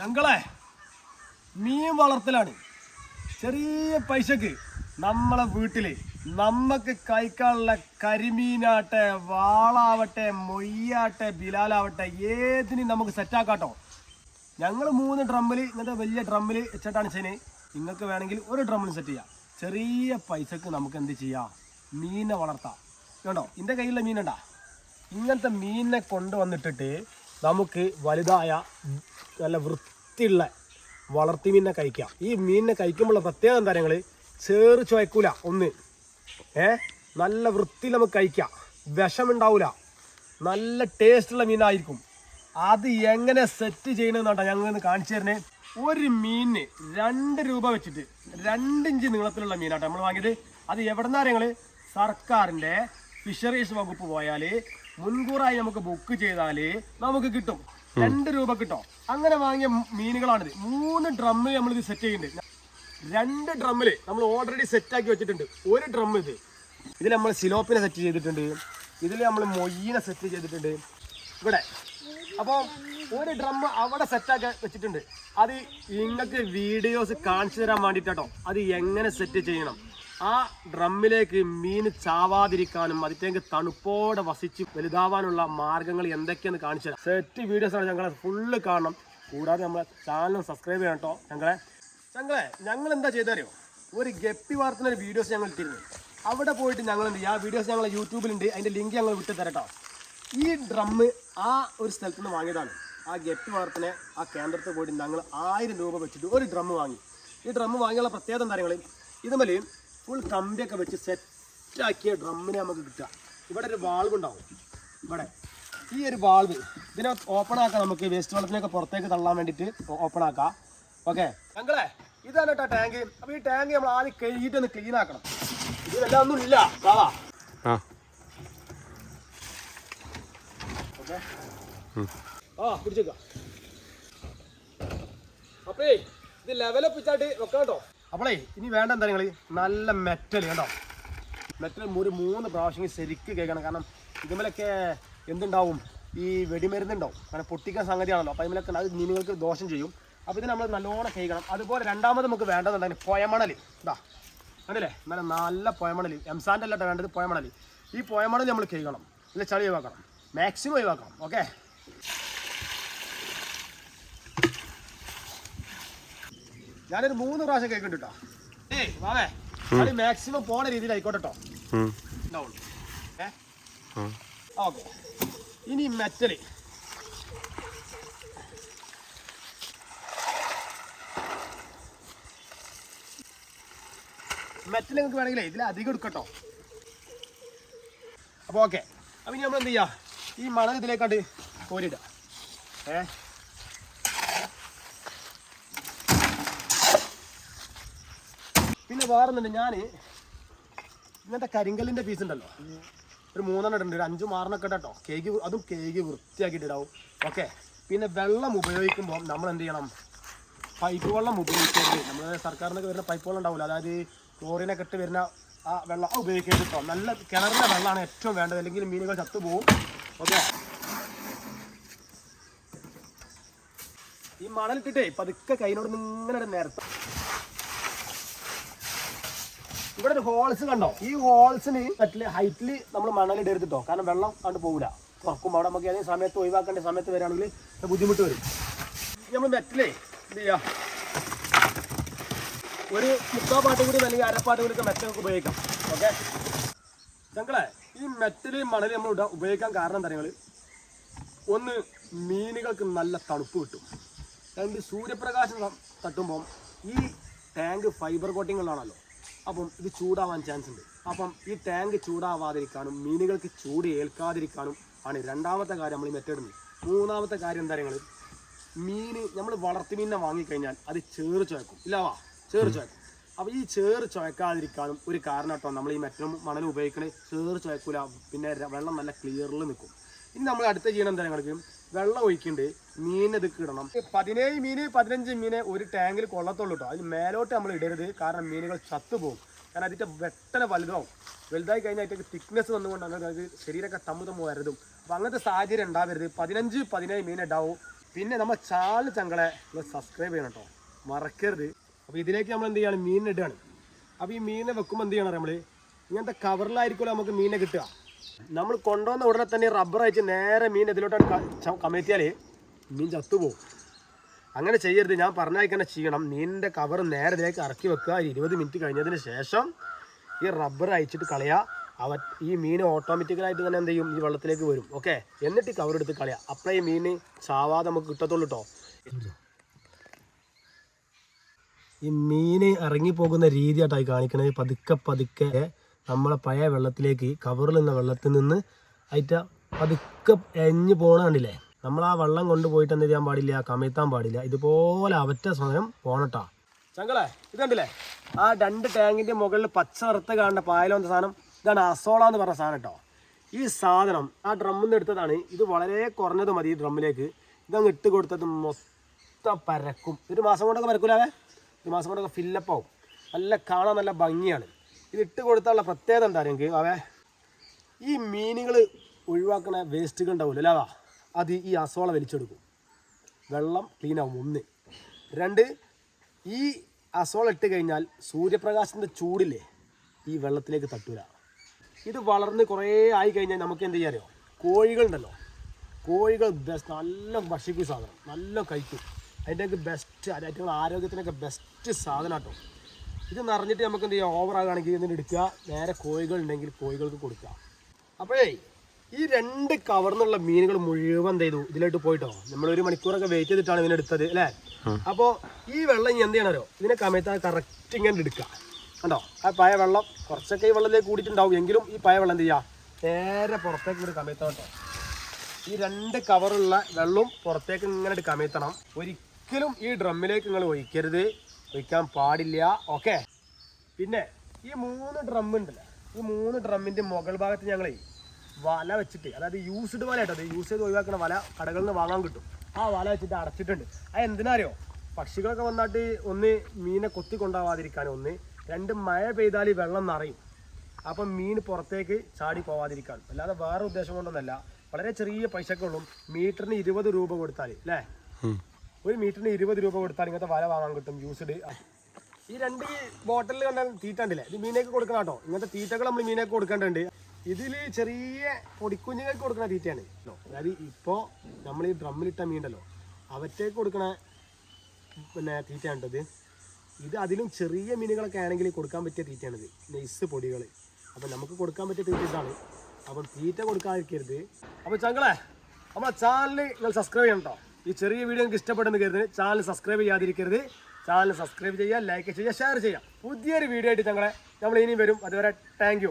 ഞങ്ങളെ മീൻ വളർത്തലാണ്. ചെറിയ പൈസക്ക് നമ്മളെ വീട്ടിൽ നമുക്ക് കഴിക്കാനുള്ള കരിമീനാട്ടെ വാളാവട്ടെ മൊയ്യാട്ടെ ബിലാലാവട്ടെ ഏതിനും നമുക്ക് സെറ്റാക്കാട്ടോ ഞങ്ങൾ മൂന്ന് ഡ്രമ്മിൽ ഇങ്ങനത്തെ വലിയ ഡ്രമ്മിൽ വെച്ചിട്ടാണ് ചെയ്യുന്നത് നിങ്ങൾക്ക് വേണമെങ്കിൽ ഒരു ഡ്രമ്മിൽ സെറ്റ് ചെയ്യാം. ചെറിയ പൈസക്ക് നമുക്ക് എന്ത് ചെയ്യാം? മീനെ വളർത്താം. കേട്ടോ എന്റെ കയ്യിലുള്ള മീനുണ്ടാ ഇങ്ങനത്തെ മീനിനെ കൊണ്ടുവന്നിട്ടിട്ട് നമുക്ക് വലുതായ നല്ല വൃത്തിയുള്ള വളർത്തി മീനിനെ കഴിക്കാം. ഈ മീനിനെ കഴിക്കുമ്പോഴുള്ള പ്രത്യേകം തരങ്ങൾ ചേറ് ചുവയ്ക്കൂല ഒന്ന്. ഏ? നല്ല വൃത്തിയിൽ നമുക്ക് കഴിക്കാം. വിഷമുണ്ടാവില്ല നല്ല ടേസ്റ്റുള്ള മീനായിരിക്കും. അത് എങ്ങനെ സെറ്റ് ചെയ്യണമെന്നാട്ടോ ഞങ്ങൾ ഇന്ന് കാണിച്ചു തരുന്നത് ഒരു മീനിന് രണ്ട് രൂപ വെച്ചിട്ട് രണ്ടിഞ്ച് നീളത്തിലുള്ള മീനാട്ടോ നമ്മൾ വാങ്ങിയത്. അത് എവിടെന്നാ ഞങ്ങൾ സർക്കാരിന്റെ ഫിഷറീസ് വകുപ്പ് പോയാൽ മുൻകൂറായി നമുക്ക് ബുക്ക് ചെയ്താൽ നമുക്ക് കിട്ടും. രണ്ട് രൂപ കിട്ടും? അങ്ങനെ വാങ്ങിയ മീനുകളാണിത്. മൂന്ന് ഡ്രമ്മിൽ നമ്മളിത് സെറ്റ് ചെയ്യുന്നുണ്ട് രണ്ട് ഡ്രമ്മിൽ നമ്മൾ ഓൾറെഡി സെറ്റ് ആക്കി വെച്ചിട്ടുണ്ട്. ഒരു ഡ്രം ഇത്. ഇതിൽ നമ്മൾ സിലോപ്പിനെ സെറ്റ് ചെയ്തിട്ടുണ്ട്. ഇതിൽ നമ്മൾ മൊയ്യിനെ സെറ്റ് ചെയ്തിട്ടുണ്ട്. ഇവിടെ. അപ്പോൾ ഒരു ഡ്രം അവിടെ സെറ്റാക്കി വെച്ചിട്ടുണ്ട്. അത് നിങ്ങൾക്ക് വീഡിയോസ് കാണിച്ചു തരാൻ വേണ്ടിയിട്ടോ അത് എങ്ങനെ സെറ്റ് ചെയ്യണം? ആ ഡ്രമ്മിലേക്ക് മീൻ ചാവാതിരിക്കാനും അതിലേക്ക് തണുപ്പോടെ വസിച്ച് വലുതാവാനുള്ള മാർഗങ്ങൾ എന്തൊക്കെയെന്ന് കാണിച്ചു തരാം. സെറ്റ് വീഡിയോസാണ് ഞങ്ങളെ ഫുള്ള് കാണണം. കൂടാതെ നമ്മളെ ചാനൽ സബ്സ്ക്രൈബ് ചെയ്യണം കേട്ടോ ഞങ്ങളെ ഞങ്ങളെ ഞങ്ങൾ എന്താ ചെയ്തറിയോ? ഒരു ഗപ്പി വാർത്തുന്ന ഒരു വീഡിയോസ് ഞങ്ങൾ ഇട്ടിരുന്നു. അവിടെ പോയിട്ട് ഞങ്ങൾ ചെയ്യും? ആ വീഡിയോസ് ഞങ്ങൾ യൂട്യൂബിലുണ്ട് അതിന്റെ ലിങ്ക് ഞങ്ങൾ വിട്ട് തരട്ടോ. ഈ ഡ്രമ്മ് ആ ഒരു സ്ഥലത്ത് നിന്ന് വാങ്ങിയതാണ്. ആ ഗപ്പി വളർത്തിനെ ആ കേന്ദ്രത്തിൽ പോയിട്ട് ഞങ്ങൾ ആയിരം രൂപ വെച്ചിട്ട് ഒരു ഡ്രമ്മ് വാങ്ങി. ഈ ഡ്രമ്മ് വാങ്ങിയുള്ള പ്രത്യേകത എന്താ കാര്യങ്ങൾ ഇതുമല്ല ഫുൾ കമ്പിയൊക്കെ വെച്ച് സെറ്റാക്കിയ ഡ്രമ്മിനെ നമുക്ക് കിട്ടുക. ഇവിടെ ഒരു വാൾവ് ഉണ്ടാവും. ഇവിടെ. ഈ ഒരു വാൾവ് ഇതിനെ ഓപ്പൺ ആക്കാം നമുക്ക്. വേസ്റ്റ് വെള്ളത്തിനൊക്കെ പുറത്തേക്ക് തള്ളാൻ വേണ്ടിയിട്ട് ഓപ്പൺ ആക്കാം. ഓക്കെ ഞങ്ങളെ ഇതാണ് കേട്ടോ ടാങ്ക് അപ്പൊ ഈ ടാങ്ക് നമ്മൾ ആദ്യം കഴുകിയിട്ട് ഒന്ന് ക്ലീൻ ആക്കണം. ഇതിലെല്ലാം ഒന്നും ഇല്ല. ആ. ഓക്കെ ആ പിടിച്ചേക്ക. അപ്പേ ഇത് ലെവലപ്പിച്ചായിട്ട് വെക്കാം കേട്ടോ. അപ്പോളേ ഇനി വേണ്ട എന്താ നിങ്ങൾ നല്ല മെറ്റൽ കേട്ടോ മെറ്റൽ ഒരു മൂന്ന് പ്രാവശ്യം ശരിക്ക് കേൾക്കണം. കാരണം ഇതുമലൊക്കെ എന്തുണ്ടാവും? ഈ വെടിമരുന്നുണ്ടാവും. കാരണം പൊട്ടിക്കാൻ സംഗതിയാണല്ലോ. അപ്പോൾ അതിമലൊക്കെ അത് മീനുകൾക്ക് ദോഷം ചെയ്യും. അപ്പോൾ ഇത് നമ്മൾ നല്ലോണം കഴിക്കണം അതുപോലെ രണ്ടാമത് നമുക്ക് വേണ്ടതുണ്ടെങ്കിൽ പുയമണൽ ഇതാ കണ്ടില്ലേ? നല്ല നല്ല പുയമണൽ എംസാന്റെ അല്ലാട്ട ട്ടോ വേണ്ടത് പുയമണൽ ഈ പുയമണൽ നമ്മൾ കഴിക്കണം ഇല്ല ചളി ഒഴിവാക്കണം. മാക്സിമം ഒഴിവാക്കണം. ഓക്കെ ഞാനൊരു മൂന്ന് പ്രാവശ്യം കേൾക്കുന്നുണ്ട് കേട്ടോ. ഏയ് വാവേ മാക്സിമം പോണ രീതിയിൽ ആയിക്കോട്ടെ കേട്ടോ. ഉം. ഉണ്ടാവുള്ളൂ ഏ? ഓക്കെ ഇനി മെറ്റൽ മെറ്റൽ നിങ്ങൾക്ക് വേണമെങ്കിലേ ഇതിൽ അധികം എടുക്കട്ടോ അപ്പോൾ ഓക്കെ അപ്പം ഇനി നമ്മൾ എന്ത് ചെയ്യുക ഈ മണൽ ഇതിലേക്കാണ്ട് കോരിയിടുക. ഏ? പിന്നെ വേറൊന്നുണ്ട് ഞാൻ ഇങ്ങനത്തെ കരിങ്കല്ലിന്റെ പീസ് ഉണ്ടല്ലോ. ഒരു മൂന്നെണ്ണം ഇടുന്നുണ്ട് ഒരു അഞ്ചും ആറിനൊക്കെ കേട്ടോ കേക്ക് അതും കേക്ക് വൃത്തിയാക്കിയിട്ടിടാവും ഓക്കെ പിന്നെ വെള്ളം ഉപയോഗിക്കുമ്പോൾ നമ്മൾ എന്ത് ചെയ്യണം? പൈപ്പ് വെള്ളം ഉപയോഗിക്കരുത്. നമ്മൾ സർക്കാരിനൊക്കെ വരുന്ന പൈപ്പ് വെള്ളം ഉണ്ടാവില്ല അതായത് ക്ലോറിനൊക്കെ ഇട്ട് വരുന്ന ആ വെള്ളം ഉപയോഗിക്കരുത് കേട്ടോ നല്ല കിണറിന്റെ വെള്ളമാണ് ഏറ്റവും വേണ്ടത്. അല്ലെങ്കിൽ മീനുകൾ ചത്തുപോകും ഓക്കെ ഈ മണലിട്ടിട്ടേ പതുക്കെ കൈനോട് ഇങ്ങനെ നേരത്തെ. ഇവിടെ ഒരു ഹോൾസ് കണ്ടോ? ഈ ഹോൾസിന് പറ്റില്ല ഹൈറ്റിൽ നമ്മൾ മണലിടരുത് എടുത്തിട്ടോ കാരണം വെള്ളം കണ്ട് പോകില്ല തുറക്കുമ്പോൾ അവിടെ നമുക്ക് ഏതെങ്കിലും സമയത്ത് ഒഴിവാക്കേണ്ട സമയത്ത് വരാണെങ്കിൽ ബുദ്ധിമുട്ട് വരും. നമ്മൾ മെറ്റലേ എന്ത് ചെയ്യാം? ഒരു മുക്കാ പാട്ട് കൂടി അല്ലെങ്കിൽ അരപ്പാട്ട് കൂടി ഒക്കെ മെറ്റൊക്കെ ഉപയോഗിക്കാം. ഓക്കെ ഞങ്ങളെ ഈ മെറ്റൽ മണൽ നമ്മൾ ഉപയോഗിക്കാൻ കാരണം എന്താ ഒന്ന് മീനുകൾക്ക് നല്ല തണുപ്പ് കിട്ടും. രണ്ട് സൂര്യപ്രകാശം തട്ടുമ്പം ഈ ടാങ്ക് ഫൈബർ കോട്ടിങ്ങുള്ളതാണല്ലോ അപ്പം ഇത് ചൂടാവാൻ ചാൻസ് ഉണ്ട്. അപ്പം ഈ ടാങ്ക് ചൂടാവാതിരിക്കാനും മീനുകൾക്ക് ചൂട് ഏൽക്കാതിരിക്കാനും ആണ് രണ്ടാമത്തെ കാര്യം നമ്മൾ ഈ മെത്തേടുന്നത് മൂന്നാമത്തെ കാര്യം എന്താ നിങ്ങൾ മീൻ നമ്മൾ വളർത്തി മീനിനെ വാങ്ങിക്കഴിഞ്ഞാൽ അത് ചേറ് ചുവക്കും. ഇല്ല വാ ചേറ് ചുവക്കും. അപ്പോൾ ഈ ചേറ് ചുവക്കാതിരിക്കാനും ഒരു കാരണം കേട്ടോ നമ്മൾ ഈ മെറ്റലും മണലും ഉപയോഗിക്കണേ. ചേറ് ചുവക്കൂല പിന്നെ വെള്ളം നല്ല ക്ലിയറിൽ നിൽക്കും ഇനി നമ്മൾ അടുത്ത ചെയ്യണം എന്താ ഞങ്ങൾക്ക്? വെള്ളം ഒഴിക്കുന്നുണ്ട് മീൻ ഇത് ഇടണം. പതിനേഴ് മീന് പതിനഞ്ച് മീന് ഒരു ടാങ്കിൽ കൊള്ളത്തുള്ളൂ കേട്ടോ അതിന് മേലോട്ട് നമ്മൾ ഇടരുത്. കാരണം മീനുകൾ ചത്തുപോകും കാരണം അതിന്റെ വെട്ടന വലുതാവും. വലുതായി കഴിഞ്ഞാൽ അതിന്റെ തിക്നെസ് വന്നുകൊണ്ട് അങ്ങനെ അത് ശരീരമൊക്കെ തമ്മു തമ്മു വരതും. അപ്പം അങ്ങനത്തെ സാഹചര്യം ഉണ്ടാവരുത്. പതിനഞ്ച് പതിനേഴ് മീൻ ഉണ്ടാവും. പിന്നെ നമ്മൾ ചാനൽ ചങ്കളെ സബ്സ്ക്രൈബ് ചെയ്യണം കേട്ടോ മറക്കരുത്. അപ്പോൾ ഇതിലേക്ക് നമ്മൾ എന്ത് ചെയ്യണം? മീനിനിടുകയാണ് അപ്പോൾ ഈ മീനിനെ വെക്കുമ്പോൾ എന്ത് ചെയ്യണം നമ്മൾ ഇങ്ങനത്തെ കവറിലായിരിക്കുമല്ലോ നമുക്ക് മീനെ കിട്ടുക. നമ്മൾ കൊണ്ടുവന്ന ഉടനെ തന്നെ റബ്ബർ അയച്ച് നേരെ മീൻ ഇതിലോട്ടാണ് കമഴ്ത്തിയാൽ മീൻ ചത്തുപോകും അങ്ങനെ ചെയ്യരുത്. ഞാൻ പറഞ്ഞാൽ ചെയ്യണം. മീനിന്റെ കവർ നേരെ ഇതിലേക്ക് ഇറക്കി വെക്കുക. ഒരു ഇരുപത് മിനിറ്റ് കഴിഞ്ഞതിന് ശേഷം ഈ റബ്ബർ അയച്ചിട്ട് കളയുക. അവ ഈ മീൻ ഓട്ടോമാറ്റിക്കലായിട്ട് തന്നെ എന്ത് ചെയ്യും? ഈ വെള്ളത്തിലേക്ക് വരും. ഓക്കെ എന്നിട്ട് കവർ എടുത്ത് കളയുക. അപ്പോഴേ ഈ മീൻ ചാവാതെ നമുക്ക് കിട്ടത്തുള്ളൂ കേട്ടോ ഈ മീൻ ഇറങ്ങിപ്പോകുന്ന രീതിയായിട്ടായി കാണിക്കണത്. പതുക്കെ പതുക്കെ നമ്മളെ പഴയ വെള്ളത്തിലേക്ക് കവറിൽ നിന്ന വെള്ളത്തിൽ നിന്ന് അതിറ്റ പതുക്കെ എഞ്ഞു കണ്ടില്ലേ? നമ്മൾ ആ വെള്ളം കൊണ്ടുപോയിട്ട് എന്ത് ചെയ്യാൻ പാടില്ല കമഴ്ത്താൻ പാടില്ല. ഇതുപോലെ അവറ്റ സമയം പോണട്ടാ. ചങ്കളെ ഇത് കണ്ടില്ലേ? ആ രണ്ട് ടാങ്കിന്റെ മുകളിൽ പച്ച നിറത്ത് കാണുന്ന പായലോ എന്ന സാധനം. ഇതാണ് അസോള എന്ന് പറഞ്ഞ സാധനം കേട്ടോ ഈ സാധനം ആ ഡ്രമ്മിൽ നിന്ന് എടുത്തതാണ്. ഇത് വളരെ കുറഞ്ഞത് മതി ഈ ഡ്രമ്മിലേക്ക്. ഇതങ്ങ് ഇട്ട് കൊടുത്തത് മൊത്തം പരക്കും. ഒരു മാസം കൊണ്ടൊക്കെ പരക്കൂലേ ഒരു മാസം കൊണ്ടൊക്കെ ഫില്ലപ്പ് ആവും. നല്ല കാണാൻ നല്ല ഭംഗിയാണ്. ഇത് ഇട്ട് കൊടുത്താലുള്ള പ്രത്യേകത എന്താ അവ ഈ മീനുകൾ ഒഴിവാക്കണ വേസ്റ്റുകൾ ഉണ്ടാവില്ല അതാ? അത് ഈ അസോള വലിച്ചെടുക്കും. വെള്ളം ക്ലീൻ ആവും ഒന്ന്. രണ്ട് ഈ അസോള ഇട്ട് കഴിഞ്ഞാൽ സൂര്യപ്രകാശത്തിന്റെ ചൂടില്ലേ ഈ വെള്ളത്തിലേക്ക് തട്ടൂല. ഇത് വളർന്ന് കുറേ ആയി കഴിഞ്ഞാൽ നമുക്ക് എന്ത് ചെയ്യാറിയോ കോഴികളുണ്ടല്ലോ കോഴികൾ ബെസ്റ്റ് നല്ല ഭക്ഷിക്കും സാധനം. നല്ല കഴിക്കും. അതിന്റെയൊക്കെ ബെസ്റ്റ് അതിന്റെ ആരോഗ്യത്തിനൊക്കെ ബെസ്റ്റ് സാധനം കേട്ടോ ഇത് നിറഞ്ഞിട്ട് നമുക്ക് എന്ത് ചെയ്യാം? ഓവർ ആകുകയാണെങ്കിൽ ഇതിന് എടുക്കുക. നേരെ കോഴികൾ ഉണ്ടെങ്കിൽ കോഴികൾക്ക് കൊടുക്കുക. അപ്പോഴേ ഈ രണ്ട് കവർന്നുള്ള മീനുകൾ മുഴുവൻ എന്ത് ചെയ്തു ഇതിലോട്ട് പോയിട്ടോ? നമ്മൾ ഒരു മണിക്കൂറൊക്കെ വെയിറ്റ് ചെയ്തിട്ടാണ് ഇതിനെ എടുത്തത് അല്ലേ? അപ്പോൾ ഈ വെള്ളം ഇനി എന്ത് ചെയ്യണോ ഇതിനെ കമയത്ത് കറക്റ്റ് ഇങ്ങനെ എടുക്കുക. കണ്ടോ? ആ പഴയ വെള്ളം കുറച്ചൊക്കെ ഈ വെള്ളത്തിലേക്ക് കൂടിയിട്ടുണ്ടാവും. എങ്കിലും ഈ പഴയ വെള്ളം എന്ത് ചെയ്യുക നേരെ പുറത്തേക്ക് ഒരു കമയത്തോട്ടോ ഈ രണ്ട് കവറുള്ള വെള്ളവും പുറത്തേക്ക് ഇങ്ങനെ കമയത്തണം ഒരിക്കലും ഈ ഡ്രമ്മിലേക്ക് നിങ്ങൾ ഒഴിക്കരുത്. ഒഴിക്കാൻ പാടില്ല. ഓക്കെ പിന്നെ ഈ മൂന്ന് ഡ്രം ഉണ്ടല്ലോ? ഈ മൂന്ന് ഡ്രമ്മിന്റെ മുകൾ ഭാഗത്ത് ഞങ്ങളെ വല വെച്ചിട്ട് അതായത് യൂസ്ഡ് വല കേട്ടോ അത് യൂസ് ചെയ്ത് ഒഴിവാക്കുന്ന വല കടകളിൽ നിന്ന് വാങ്ങാൻ കിട്ടും. ആ വല വെച്ചിട്ട് അടച്ചിട്ടുണ്ട്. അത് എന്തിനാ അറിയോ പക്ഷികളൊക്കെ വന്നിട്ട് ഒന്ന് മീനെ കൊത്തി കൊണ്ടാവാതിരിക്കാൻ ഒന്ന് രണ്ട് മഴ പെയ്താൽ വെള്ളം നിറയും. അപ്പം മീൻ പുറത്തേക്ക് ചാടി പോവാതിരിക്കാൻ. അല്ലാതെ വേറെ ഉദ്ദേശം കൊണ്ടൊന്നല്ല. വളരെ ചെറിയ പൈസക്കുള്ളും. മീറ്ററിന് ഇരുപത് രൂപ കൊടുത്താൽ അല്ലേ? ഒരു മീറ്ററിന് ഇരുപത് രൂപ കൊടുത്താൽ ഇങ്ങനത്തെ വല വാങ്ങാൻ കിട്ടും യൂസ്ഡ് ഈ രണ്ട് ബോട്ടലിൽ ബോട്ടിലിൽ കണ്ട തീറ്റ ഉണ്ടല്ലേ ഇത് മീനേക്ക് കൊടുക്കണം കേട്ടോ. ഇങ്ങനത്തെ തീറ്റകൾ നമ്മൾ മീനേക്ക് കൊടുക്കേണ്ടതുണ്ട്. ഇതിൽ ചെറിയ പൊടിക്കുഞ്ഞുങ്ങൾക്ക് കൊടുക്കുന്ന തീറ്റയാണ്. അതായത് ഇപ്പോൾ നമ്മൾ ഈ ഡ്രമ്മിലിട്ട മീനുണ്ടല്ലോ അവറ്റേക്ക് കൊടുക്കണ പിന്നെ തീറ്റയാണിട്ടത് ഇത് അതിലും ചെറിയ മീനുകളൊക്കെ ആണെങ്കിൽ കൊടുക്കാൻ പറ്റിയ തീറ്റയാണിത്. നെയ്സ് പൊടികൾ അപ്പം നമുക്ക് കൊടുക്കാൻ പറ്റിയ തീറ്റ ഇതാണ്. അപ്പം തീറ്റ കൊടുക്കാതിരിക്കരുത്. അപ്പോൾ ചങ്ങളെ നമ്മളെ ചാനൽ നിങ്ങൾ സബ്സ്ക്രൈബ് ചെയ്യണം കേട്ടോ ഈ ചെറിയ വീഡിയോ നിങ്ങൾക്ക് ഇഷ്ടപ്പെടുന്ന കരുതുന്നത് ചാനൽ സബ്സ്ക്രൈബ് ചെയ്യാതിരിക്കരുത്. ചാനൽ സബ്സ്ക്രൈബ് ചെയ്യുക ലൈക്ക് ചെയ്യുക ഷെയർ ചെയ്യുക. പുതിയൊരു വീഡിയോ ആയിട്ട് ഞങ്ങളെ നമ്മൾ ഇനിയും വരും. അതുവരെ താങ്ക്